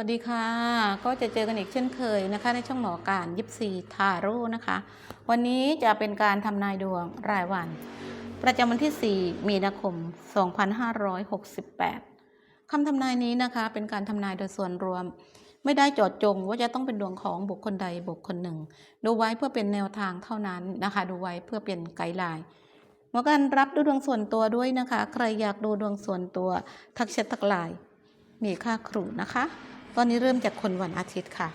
วัสดีค่ะ ก็จะเจอกันอีกเช่นเคยนะคะ ในช่องหมอการยิปซีทาโร่นะคะ วันนี้จะเป็นการทำนายดวงรายวัน ประจำวันที่ 4 มีนาคม 2568 คำทำนายนี้นะคะ เป็นการทำนายโดยส่วนรวม ไม่ได้เจอดจงว่าจะต้องเป็นดวงของบุคคลใดบุคคลหนึ่ง ดูไว้เพื่อเป็นแนวทางเท่านั้นนะคะ ดูไว้เพื่อเป็นไกด์ไลน์หมอการรับดูดวงส่วนตัวด้วยนะคะ ใครอยากดูดวงส่วนตัวทักแชททักไลน์มีค่าครูนะคะ ตอนนี้เริ่มจากคนวันอาทิตย์ค่ะ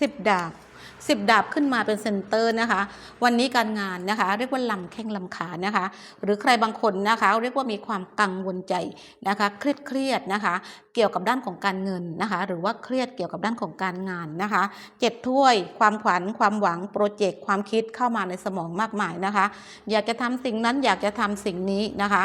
สิบดาบ สิบดาบขึ้นมาเป็นเซนเตอร์นะคะ วันนี้การงานนะคะ เรียกว่าลำแข้งลำขานะคะ หรือใครบางคนนะคะ เรียกว่ามีความกังวลใจนะคะเครียดเครียดนะคะ เกี่ยวกับด้านของการเงินนะคะ หรือว่าเครียดเกี่ยวกับด้านของการงานนะคะเจ็ดถ้วย ความขวัญความหวังโปรเจกต์ความคิดเข้ามาในสมองมากมายนะคะ อยากจะทำสิ่งนั้นอยากจะทำสิ่งนี้นะคะ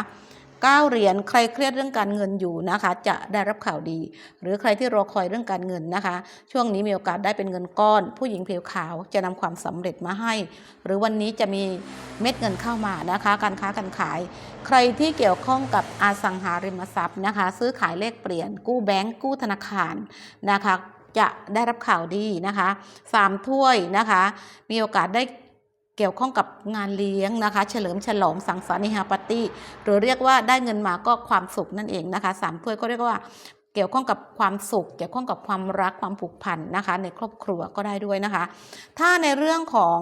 เก้าเหรียญใครเครียดเรื่องการเงินอยู่นะคะ จะได้รับข่าวดี หรือใครที่รอคอยเรื่องการเงินนะคะ ช่วงนี้มีโอกาสได้เป็นเงินก้อน ผู้หญิงผิวขาวจะนำความสำเร็จมาให้ หรือวันนี้จะมีเม็ดเงินเข้ามานะคะ การค้าการขาย ใครที่เกี่ยวข้องกับอสังหาริมทรัพย์นะคะ ซื้อขายเลขเปลี่ยน กู้แบงก์กู้ธนาคารนะคะจะได้รับข่าวดีนะคะสามถ้วยนะคะ มีโอกาสได้ กี่ยวข้องกับงานเลี้ยงนะคะ เฉลิมฉลองสังสรรค์นิฮาปาร์ตี้หรือเรียกว่าได้เงินมาก็ความสุขนั่นเองนะคะสามถ้วยก็เรียกว่าเกี่ยวข้องกับความสุข เกี่ยวข้องกับความรักความผูกพันนะคะ ในครอบครัวก็ได้ด้วยนะคะ ถ้าในเรื่องของ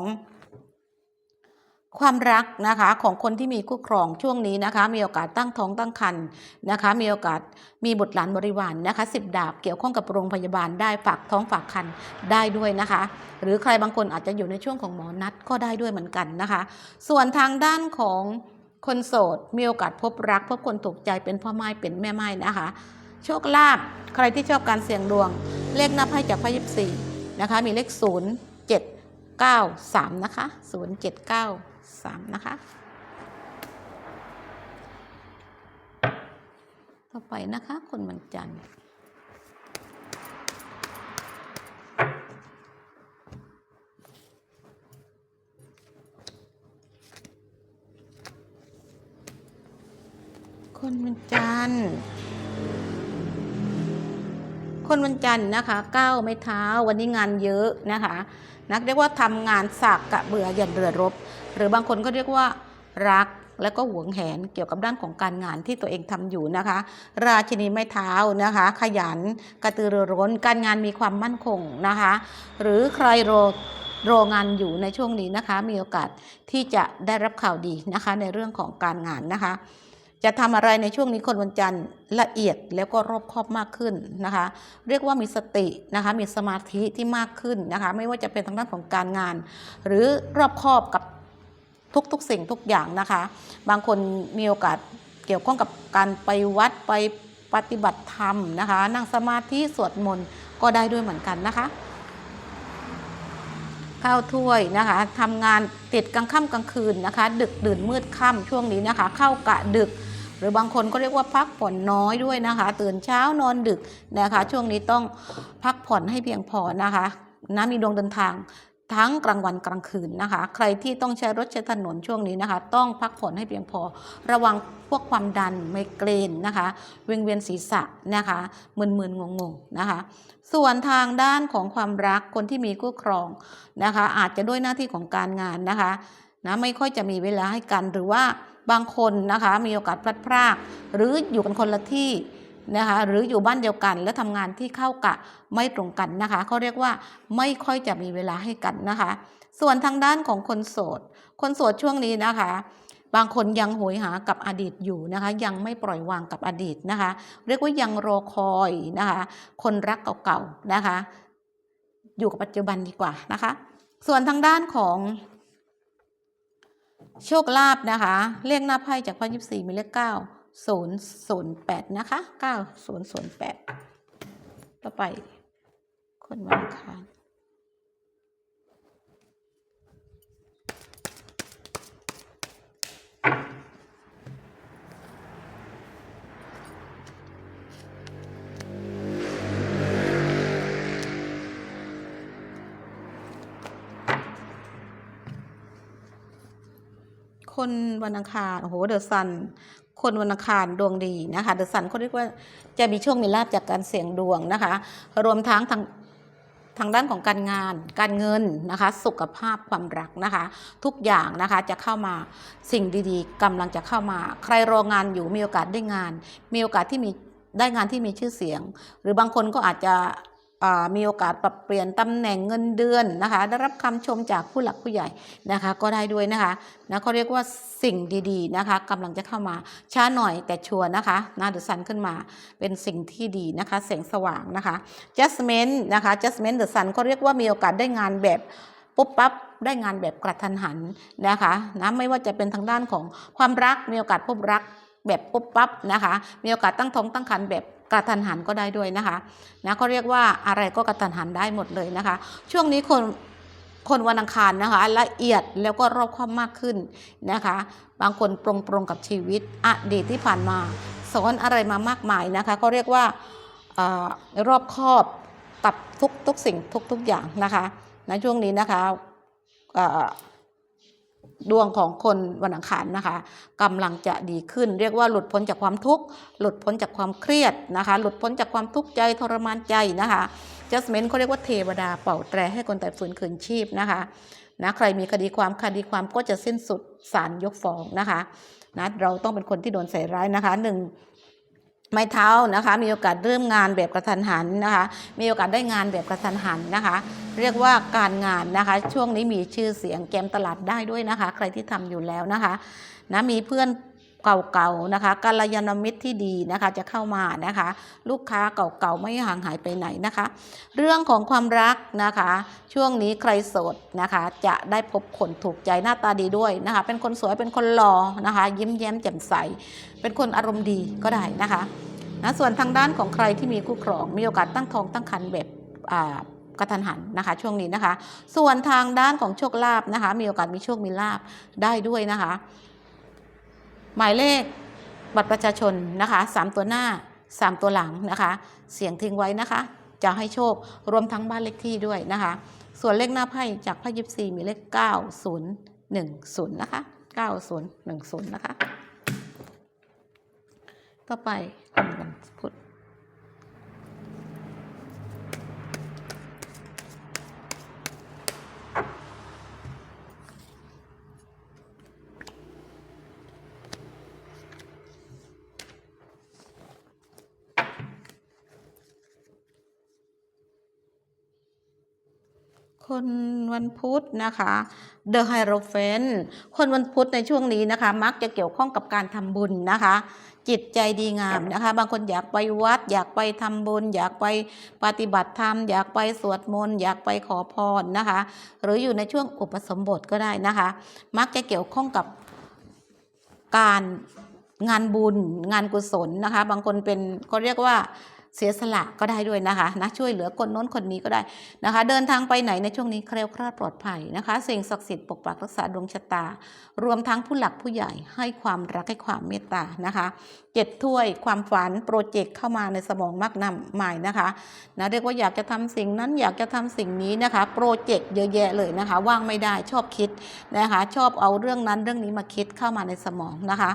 ความรักนะคะของคนที่มีคู่ครองช่วงนี้นะคะ มีโอกาสตั้งท้องตั้งครรภ์นะคะ มีโอกาสมีบุตรหลานบริวารนนะคะสิบดาบเกี่ยวข้องกับโรงพยาบาลได้ฝากท้องฝากครรภ์ได้ด้วยนะคะ หรือใครบางคนอาจจะอยู่ในช่วงของหมอนัดก็ได้ด้วยเหมือนกันนะคะ ส่วนทางด้านของคนโสดมีโอกาสพบรักพบคนถูกใจเป็นพ่อไม้เป็นแม่ไม้นะคะ โชคลาภใครที่ชอบการเสี่ยงดวง เลขหน้าไพ่จากไพ่ยิบสี่นะคะ มีเลข0 7 9 3นะคะ0 7 9 3นะคะ ต่อไปนะคะคนวันจันทร์คนวันจันทร์ คนวันจันทร์นะคะก้าวไม่เท้าวันนี้งานเยอะนะคะ นักเรียกว่าทำงานสากกะเบื่อหยันเรือรบ หรือบางคนก็เรียกว่ารักแล้วก็หวงแหนเกี่ยวกับด้านของการงานที่ตัวเองทำอยู่นะคะ ราชินีไม้เท้านะคะ ขยันกระตือรือร้น การงานมีความมั่นคงนะคะ หรือใครรอรองานอยู่ในช่วงนี้นะคะ มีโอกาสที่จะได้รับข่าวดีนะคะในเรื่องของการงานนะคะ จะทำอะไรในช่วงนี้คนวันจันทร์ละเอียดแล้วก็รอบคอบมากขึ้นนะคะ เรียกว่ามีสตินะคะมีสมาธิที่มากขึ้นนะคะ ไม่ว่าจะเป็นทางด้านของการงาน หรือรอบคอบกับทุกๆสิ่งทุกอย่างนะคะ บางคนมีโอกาสเกี่ยวข้องกับการไปวัดไปปฏิบัติธรรมนะคะ นั่งสมาธิสวดมนต์ก็ได้ด้วยเหมือนกันนะคะ ข้าวถ้วยนะคะทำงานติดกลางค่ำกลางคืนนะคะ ดึกดื่นมืดค่ำช่วงนี้นะคะ เข้ากะดึก หรือบางคนก็เรียกว่าพักผ่อนน้อยด้วยนะคะ ตื่นเช้านอนดึกนะคะ ช่วงนี้ต้องพักผ่อนให้เพียงพอนะคะนะมีดวงเดินทางทั้งกลางวันกลางคืนนะคะ ใครที่ต้องใช้รถใช้ถนนช่วงนี้นะคะ ต้องพักผ่อนให้เพียงพอ ระวังพวกความดันไมเกรนนะคะวิงเวียนศีรษะนะคะมึนๆงงๆนะคะ ส่วนทางด้านของความรักคนที่มีคู่ครองนะคะ อาจจะด้วยหน้าที่ของการงานนะคะ นะไม่ค่อยจะมีเวลาให้กันหรือว่าบางคนนะคะมีโอกาสพลัดพรากหรืออยู่กันคนละที่นะคะหรืออยู่บ้านเดียวกันแล้วทำงานที่เข้ากะไม่ตรงกันนะคะเขาเรียกว่าไม่ค่อยจะมีเวลาให้กันนะคะ ส่วนทางด้านของคนโสด คนโสดช่วงนี้นะคะ บางคนยังโหยหากับอดีตอยู่นะคะ ยังไม่ปล่อยวางกับอดีตนะคะ เรียกว่ายังรอคอยนะคะ คนรักเก่าๆนะคะ อยู่กับปัจจุบันดีกว่านะคะ ส่วนทางด้านของ โชคลาภนะคะ เลขหน้าไพ่จากไพ่ยิบสี่มีเลขเก้าศูนย์ศูนย์แปดนะคะเก้าศูนย์ศูนย์แปดต่อไป คนวันอังคาร คนวันอังคารโอ้โหเดอะซันคนวันอังคารดวงดีนะคะเดอะสันเขาเรียกว่าจะมีโชคมีลาบจากการเสี่ยงดวงนะคะ รวมทั้งทางทางด้านของการงานการเงินนะคะ สุขภาพความรักนะคะ ทุกอย่างนะคะจะเข้ามาสิ่งดีๆกำลังจะเข้ามา ใครรองานอยู่มีโอกาสได้งาน มีโอกาสที่มีได้งานที่มีชื่อเสียง หรือบางคนก็อาจจะ มีโอกาสปรับเปลี่ยนตำแหน่งเงินเดือนนะคะได้รับคำชมจากผู้หลักผู้ใหญ่นะคะก็ได้ด้วยนะคะนะเขาเรียกว่าสิ่งดีๆนะคะกำลังจะเข้ามาช้าหน่อยแต่ชัวร์นะคะนะเดอะซันขึ้นมาเป็นสิ่งที่ดีนะคะแสงสว่างนะคะ Jasmine นะคะ Jasmine The Sun เขาเรียกว่ามีโอกาสได้งานแบบปุ๊บปั๊บได้งานแบบกระทันหันนะคะนะไม่ว่าจะเป็นทางด้านของความรักมีโอกาสพบรัก แบบปุ๊บปั๊บนะคะ มีโอกาสตั้งท้องตั้งครรภ์แบบกระทันหันก็ได้ด้วยนะคะนะเขาเรียกว่าอะไรก็กระทันหันได้หมดเลยนะคะ ช่วงนี้คนคนวันอังคารนะคะละเอียดแล้วก็รอบคอบมากขึ้นนะคะ บางคนปรงปรงกับชีวิตอดีตที่ผ่านมาสอนอะไรมามากมายนะคะเขาเรียกว่าอรอบคอบกับทุกทุกสิ่งทุกทุกอย่างนะคะในช่วงนี้นะคะ ดวงของคนวันอังคารนะคะกำลังจะดีขึ้น เรียกว่าหลุดพ้นจากความทุกข์หลุดพ้นจากความเครียดนะคะ หลุดพ้นจากความทุกข์ใจทรมานใจนะคะจัสเมนเขาเรียกว่าเทวดาเป่าแตรให้คนแต่ฝืนขืนชีพนะคะนะใครมีคดีความคดีความก็จะสิ้นสุดศาลยกฟ้องนะคะนะเราต้องเป็นคนที่โดนใส่ร้ายนะคะหนึ่ง ไม้เท้านะคะ มีโอกาสเริ่มงานแบบกระทันหันนะคะ มีโอกาสได้งานแบบกระทันหันนะคะ เรียกว่าการงานนะคะ ช่วงนี้มีชื่อเสียงแกมตลาดได้ด้วยนะคะ ใครที่ทำอยู่แล้วนะคะนะมีเพื่อน เก่าๆนะคะกัลยาณมิตรที่ดีนะคะจะเข้ามานะคะ ลูกค้าเก่าๆไม่ห่างหายไปไหนนะคะ เรื่องของความรักนะคะ ช่วงนี้ใครโสดนะคะ จะได้พบคนถูกใจหน้าตาดีด้วยนะคะ เป็นคนสวยเป็นคนหล่อนะคะ ยิ้มแย้มแจ่มใส เป็นคนอารมณ์ดีก็ได้นะคะนะส่วนทางด้านของใครที่มีคู่ครอง มีโอกาสตั้งท้องตั้งครรภ์แบบอ่ากระทันหันนะคะช่วงนี้นะคะ ส่วนทางด้านของโชคลาภนะคะ มีโอกาสมีโชคมีลาภได้ด้วยนะคะ หมายเลขบัตรประชาชนนะคะสามตัวหน้าสามตัวหลังนะคะ เสียงทิ้งไว้นะคะ จะให้โชครวมทั้งบ้านเลขที่ด้วยนะคะ ส่วนเลขหน้าไพ่จากไพ่ยิปซีมีเลข 9010 นะคะ 9010 นะคะ ต่อไปคนวันพุธ คนวันพุธนะคะ The Hierophant คนวันพุธในช่วงนี้นะคะ มักจะเกี่ยวข้องกับการทำบุญนะคะ จิตใจดีงามนะคะ บางคนอยากไปวัด อยากไปทำบุญ อยากไปปฏิบัติธรรม อยากไปสวดมนต์ อยากไปขอพรนะคะ หรืออยู่ในช่วงอุปสมบทก็ได้นะคะ มักจะเกี่ยวข้องกับการงานบุญงานกุศลนะคะ บางคนเป็นเขาเรียกว่า เสียสละก็ได้ด้วยนะคะนะช่วยเหลือคนโน้นคนนี้ก็ได้นะคะ เดินทางไปไหนในช่วงนี้แคล้วคลาดปลอดภัยนะคะสิ่งศักดิ์สิทธิ์ปกปักรักษาดวงชะตา รวมทั้งผู้หลักผู้ใหญ่ให้ความรักให้ความเมตตานะคะเจ็ดถ้วยความฝันโปรเจกต์เข้ามาในสมองมากนำใหม่นะคะนะเรียกว่าอยากจะทำสิ่งนั้นอยากจะทำสิ่งนี้นะคะโปรเจกต์เยอะแยะเลยนะคะ ว่างไม่ได้ชอบคิดนะคะชอบเอาเรื่องนั้นเรื่องนี้มาคิดเข้ามาในสมองนะคะ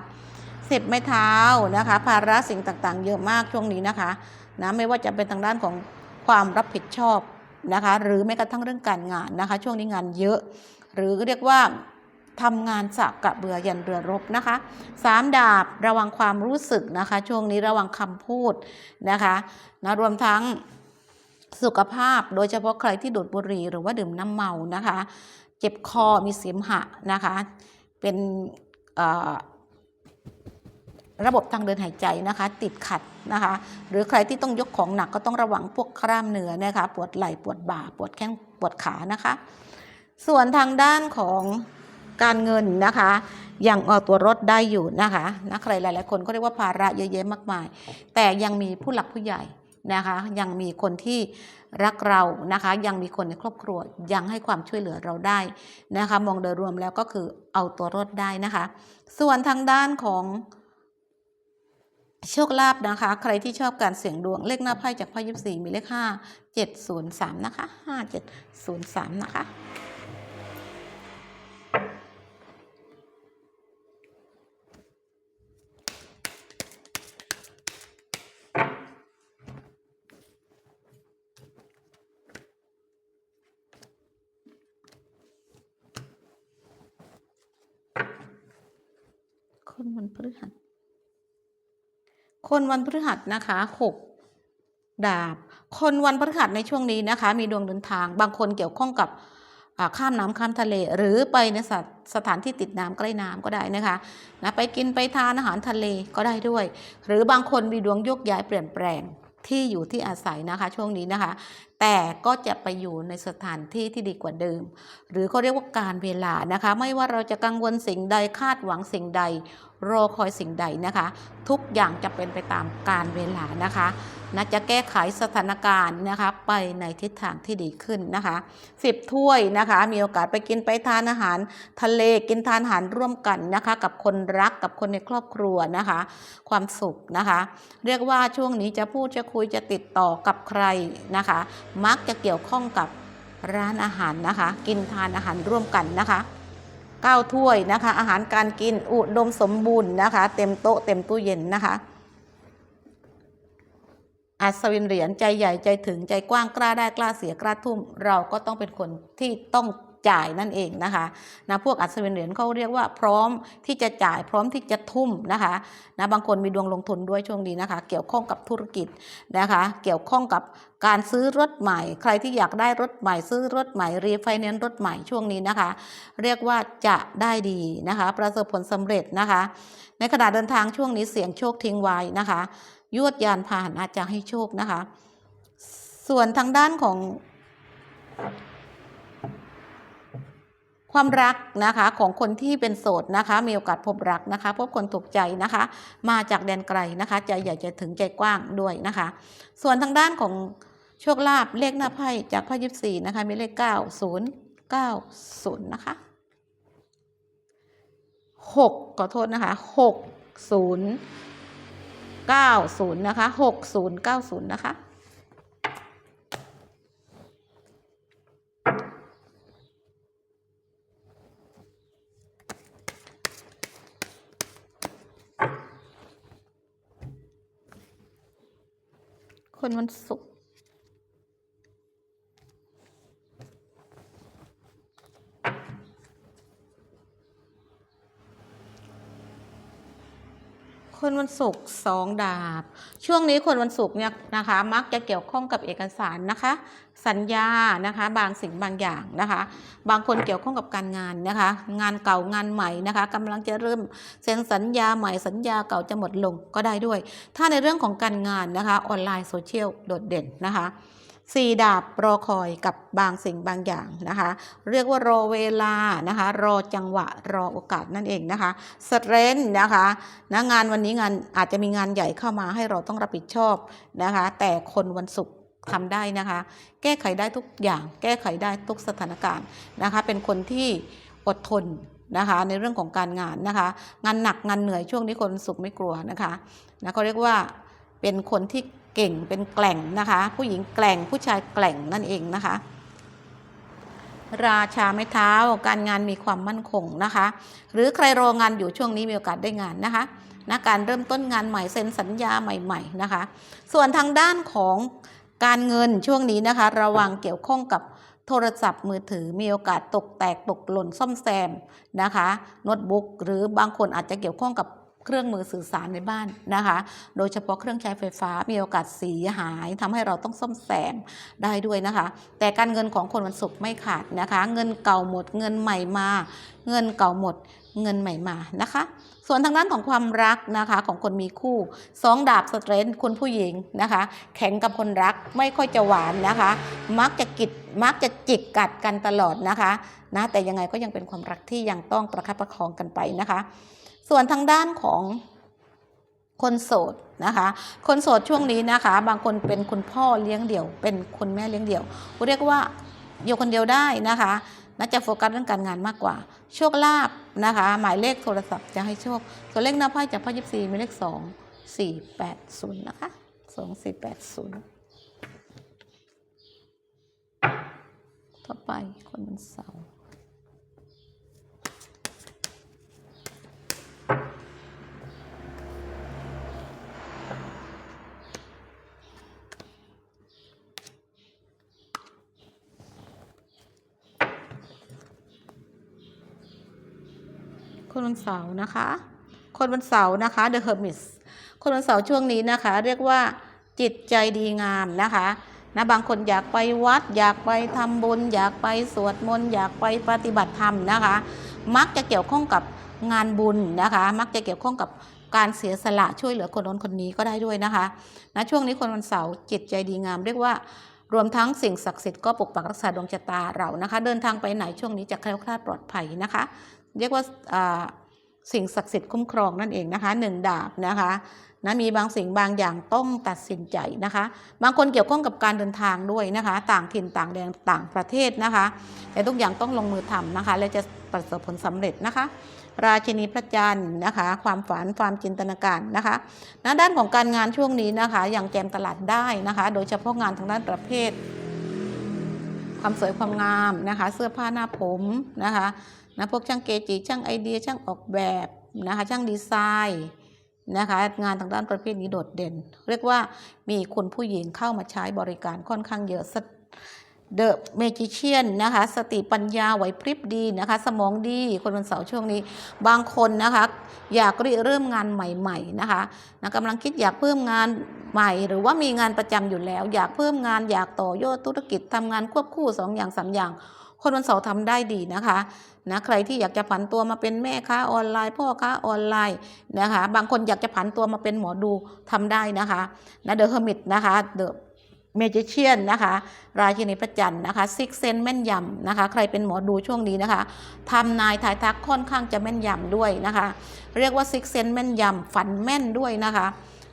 สิบไม้เท้านะคะ ภาระสิ่งต่างๆ เยอะมากช่วงนี้นะคะ นะไม่ว่าจะเป็นทางด้านของความรับผิดชอบนะคะ หรือแม้กระทั่งเรื่องการงานนะคะ ช่วงนี้งานเยอะ หรือเรียกว่าทำงานสะกะเบือยันเรือรบนะคะสามดาบระวังความรู้สึกนะคะ ช่วงนี้ระวังคำพูดนะคะนะรวมทั้งสุขภาพโดยเฉพาะใครที่ดูดบุหรี่หรือว่าดื่มน้ำเมานะคะ เจ็บคอมีเสมหะนะคะ เป็น ระบบทางเดินหายใจนะคะ ติดขัดนะคะ หรือใครที่ต้องยกของหนักก็ต้องระวังพวกกล้ามเนื้อนะคะปวดไหล่ปวดบ่าปวดแข้งปวดขานะคะ ส่วนทางด้านของการเงินนะคะยังเอาตัวรถได้อยู่นะคะนะใครหลายๆคนก็เรียกว่าภาระเยอะแยะมากมาย แต่ยังมีผู้หลักผู้ใหญ่นะคะ ยังมีคนที่รักเรานะคะ ยังมีคนในครอบครัวยังให้ความช่วยเหลือเราได้นะคะ มองโดยรวมแล้วก็คือเอาตัวรอดได้นะคะ ส่วนทางด้านของ โชคลาภนะคะ ใครที่ชอบการเสี่ยงดวงเลขหน้าไพ่จากไพ่ยิบสี่มีเลขห้าเจ็ดศูนย์สามนะคะห้าเจ็ดศูนย์สามนะคะคนมันพฤหัส คนวันพฤหัสนะคะหกดาบ คนวันพฤหัสในช่วงนี้นะคะ มีดวงเดินทาง บางคนเกี่ยวข้องกับข้ามน้ำข้ามทะเล หรือไปในสถสถานที่ติดน้ำใกล้น้ำก็ได้นะคะนะไปกินไปทานอาหารทะเลก็ได้ด้วย หรือบางคนมีดวงโยกย้ายเปลี่ยนแปลงที่อยู่ที่อาศัยนะคะ ช่วงนี้นะคะ แต่ก็จะไปอยู่ในสถานที่ที่ดีกว่าเดิม หรือเขาเรียกว่าการเวลานะคะ ไม่ว่าเราจะกังวลสิ่งใดคาดหวังสิ่งใด รอคอยสิ่งใดนะคะ ทุกอย่างจะเป็นไปตามการเวลานะคะ นะจะแก้ไขสถานการณ์นะคะไปในทิศทางที่ดีขึ้นนะคะสิบถ้วยนะคะมีโอกาสไปกินไปทานอาหารทะเลกินทานอาหารร่วมกันนะคะ กับคนรักกับคนในครอบครัวนะคะ ความสุขนะคะ เรียกว่าช่วงนี้จะพูดจะคุยจะติดต่อกับใครนะคะ มักจะเกี่ยวข้องกับร้านอาหารนะคะ กินทานอาหารร่วมกันนะคะเก้าถ้วยนะคะ อาหารการกินอุดมสมบูรณ์นะคะ เต็มโต๊ะเต็มตู้เย็นนะคะ อัศวินเหรียญใจใหญ่ใจถึงใจกว้างกล้าได้กล้าเสียกล้าทุ่ม เราก็ต้องเป็นคนที่ต้องจ่ายนั่นเองนะคะนะพวกอัศวินเหรียญเขาเรียกว่าพร้อมที่จะจ่ายพร้อมที่จะทุ่มนะคะนะบางคนมีดวงลงทุนด้วยช่วงนี้นะคะ เกี่ยวข้องกับธุรกิจนะคะ เกี่ยวข้องกับการซื้อรถใหม่ ใครที่อยากได้รถใหม่ซื้อรถใหม่รีไฟแนนซ์รถใหม่ช่วงนี้นะคะ เรียกว่าจะได้ดีนะคะ ประสบผลสำเร็จนะคะ ในขณะเดินทางช่วงนี้เสี่ยงโชคทิ้งไว้นะคะ ยวดยานพาหนะจะให้โชคนะคะ ส่วนทางด้านของ ความรักนะคะของคนที่เป็นโสดนะคะ มีโอกาสพบรักนะคะ พบคนถูกใจนะคะ มาจากแดนไกลนะคะใจใหญ่ใจถึงใจกว้างด้วยนะคะ ส่วนทางด้านของโชคลาภเลขหน้าไพ่จากไพ่ยิบสี่นะคะ มีเลขเก้าศูนย์เก้าศูนย์นะคะหกขอโทษนะคะหกศูนย์ เก้าศูนย์นะคะหกศูนย์เก้าศูนย์นะคะ คนวันศุกร์ คนวันศุกร์สองดาบ ช่วงนี้คนวันศุกร์เนี่ยนะคะ มักจะเกี่ยวข้องกับเอกสารนะคะ สัญญานะคะ บางสิ่งบางอย่างนะคะ บางคนเกี่ยวข้องกับการงานนะคะ งานเก่างานใหม่นะคะกำลังจะเริ่มเซ็นสัญญาใหม่สัญญาเก่าจะหมดลงก็ได้ด้วย ถ้าในเรื่องของการงานนะคะออนไลน์โซเชียลโดดเด่นนะคะ สี่ดาบรอคอยกับบางสิ่งบางอย่างนะคะ เรียกว่ารอเวลานะคะ รอจังหวะรอโอกาสนั่นเองนะคะสเตรนนะคะนะงานวันนี้งานอาจจะมีงานใหญ่เข้ามาให้เราต้องรับผิดชอบนะคะ แต่คนวันศุกร์ทำได้นะคะ แก้ไขได้ทุกอย่าง แก้ไขได้ทุกสถานการณ์นะคะ เป็นคนที่อดทนนะคะในเรื่องของการงานนะคะ งานหนักงานเหนื่อยช่วงนี้คนสุขไม่กลัวนะคะนะเขาเรียกว่าเป็นคนที่ เก่งเป็นแกล่งนะคะ ผู้หญิงแกล่งผู้ชายแกล่งนั่นเองนะคะ ราชาไม้เท้าการงานมีความมั่นคงนะคะ หรือใครรองานอยู่ช่วงนี้มีโอกาสได้งานนะคะนะการเริ่มต้นงานใหม่เซ็นสัญญาใหม่ ๆนะคะ ส่วนทางด้านของการเงินช่วงนี้นะคะ ระวังเกี่ยวข้องกับโทรศัพท์มือถือมีโอกาสตกแตกตกหล่นซ่อมแซมนะคะโน้ตบุ๊กหรือบางคนอาจจะเกี่ยวข้องกับ เครื่องมือสื่อสารในบ้านนะคะ โดยเฉพาะเครื่องใช้ไฟฟ้ามีโอกาสเสียหายทำให้เราต้องซ่อมแซมได้ด้วยนะคะ แต่การเงินของคนวันศุกร์ไม่ขาดนะคะ เงินเก่าหมดเงินใหม่มา เงินเก่าหมดเงินใหม่มานะคะ ส่วนทางด้านของความรักนะคะของคนมีคู่สองดาบสเตรนท์คุณผู้หญิงนะคะ แข็งกับคนรักไม่ค่อยจะหวานนะคะ มักจะกิดมักจะจิกกัดกันตลอดนะคะนะแต่ยังไงก็ยังเป็นความรักที่ยังต้องประคับประคองกันไปนะคะ ส่วนทางด้านของคนโสดนะคะ คนโสดช่วงนี้นะคะ บางคนเป็นคุณพ่อเลี้ยงเดี่ยว เป็นคุณแม่เลี้ยงเดี่ยวเรียกว่าอยู่คนเดียวได้นะคะน่าจะโฟกัสเรื่องการงานมากกว่า โชคลาภนะคะ หมายเลขโทรศัพท์จะให้โชค ส่วนเลขหน้าไพ่จากไพ่ยิปซีมีเลขสองสี่แปดศูนย์นะคะสองสี่แปดศูนย์ต่อไปคนวันเสาร์ คนวันเสาร์นะคะ คนวันเสาร์นะคะ The Hermit คนวันเสาร์ช่วงนี้นะคะ เรียกว่าจิตใจดีงามนะคะนะบางคนอยากไปวัด อยากไปทำบุญ อยากไปสวดมนต์อยากไปปฏิบัติธรรมนะคะ มักจะเกี่ยวข้องกับงานบุญนะคะ มักจะเกี่ยวข้องกับการเสียสละช่วยเหลือคนน้นคนนี้ก็ได้ด้วยนะคะนะช่วงนี้คนวันเสาร์จิตใจดีงาม เรียกว่ารวมทั้งสิ่งศักดิ์สิทธิ์ก็ปกปักรักษาดวงชะตาเรานะคะ เดินทางไปไหนช่วงนี้จะแคล้วคลาดปลอดภัยนะคะ เรียกว่าสิ่งศักดิ์สิทธิ์คุ้มครองนั่นเองนะคะหนึ่งดาบนะคะนะมีบางสิ่งบางอย่างต้องตัดสินใจนะคะ บางคนเกี่ยวข้องกับการเดินทางด้วยนะคะ ต่างถิ่นต่างแดนต่างประเทศนะคะ แต่ทุกอย่างต้องลงมือทำนะคะ และจะประสบผลสำเร็จนะคะ ราชินีพระจันทร์นะคะ ความฝันความจินตนาการนะคะณด้านของการงานช่วงนี้นะคะอย่างแจมตลาดได้นะคะ โดยเฉพาะงานทางด้านประเภท ความสวยความงามนะคะ เสื้อผ้าหน้าผมนะคะ นะพวกช่างเกจิช่างไอเดียช่างออกแบบนะคะช่างดีไซน์นะคะงานทางด้านประเภทนี้โดดเด่น เรียกว่ามีคนผู้หญิงเข้ามาใช้บริการค่อนข้างเยอะเดอะเมจิเชียนนะคะสติปัญญาไหวพริบดีนะคะ สมองดีคนวันเสาร์ช่วงนี้ บางคนนะคะอยากริเริ่มงานใหม่ๆนะคะนะกำลังคิดอยากเพิ่มงานใหม่ หรือว่ามีงานประจำอยู่แล้ว อยากเพิ่มงานอยากต่อยอดธุรกิจทำงานควบคู่สองอย่างสามอย่าง คนวันเสาร์ทำได้ดีนะคะนะใครที่อยากจะผันตัวมาเป็นแม่ค้าออนไลน์ พ่อค้าออนไลน์นะคะ บางคนอยากจะผันตัวมาเป็นหมอดูทำได้นะคะนะเดอะเฮอร์มิตนะคะเดอะเมจิเชียนนะคะ ราชินีพระจันทร์นะคะซิกเซนแม่นยำนะคะ ใครเป็นหมอดูช่วงนี้นะคะทำนายทายทักค่อนข้างจะแม่นยำด้วยนะคะ เรียกว่าซิกเซนแม่นยำฝันแม่นด้วยนะคะ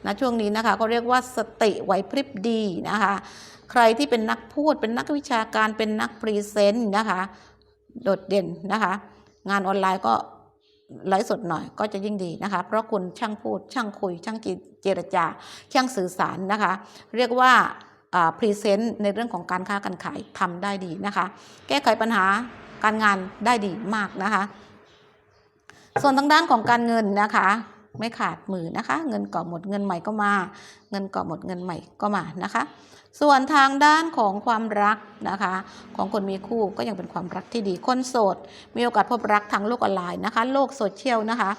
นะช่วงนี้นะคะก็เรียกว่าสติไหวพริบดีนะคะ ใครที่เป็นนักพูดเป็นนักวิชาการเป็นนักพรีเซนต์นะคะ โดดเด่นนะคะ งานออนไลน์ก็ไลฟ์สดหน่อยก็จะยิ่งดีนะคะ เพราะคุณช่างพูดช่างคุย ช่างเจรจา ช่างสื่อสารนะคะ เรียกว่าพรีเซนต์ในเรื่องของการค้าการขายทำได้ดีนะคะ แก้ไขปัญหาการงานได้ดีมากนะคะ ส่วนทางด้านของการเงินนะคะ ไม่ขาดมือนะคะ เงินก่อหมดเงินใหม่ก็มา เงินก่อหมดเงินใหม่ก็มานะคะ ส่วนทางด้านของความรักนะคะ ของคนมีคู่ก็ยังเป็นความรักที่ดีคนโสด มีโอกาสพบรักทางโลกออนไลน์นะคะ โลกโซเชียลนะคะ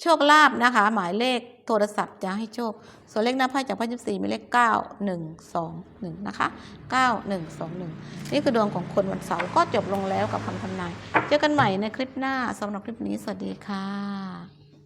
โชคลาภนะคะ หมายเลขโทรศัพท์จะให้โชค ส่วนเลขหน้าไพ่จากไพ่ยิบสี่มีเลข9 1 2 1นะคะ9 1 2 1นี่คือดวงของคนวันเสาร์ก็จบลงแล้วกับคำทำนาย เจอกันใหม่ในคลิปหน้าสำหรับคลิปนี้สวัสดีค่ะ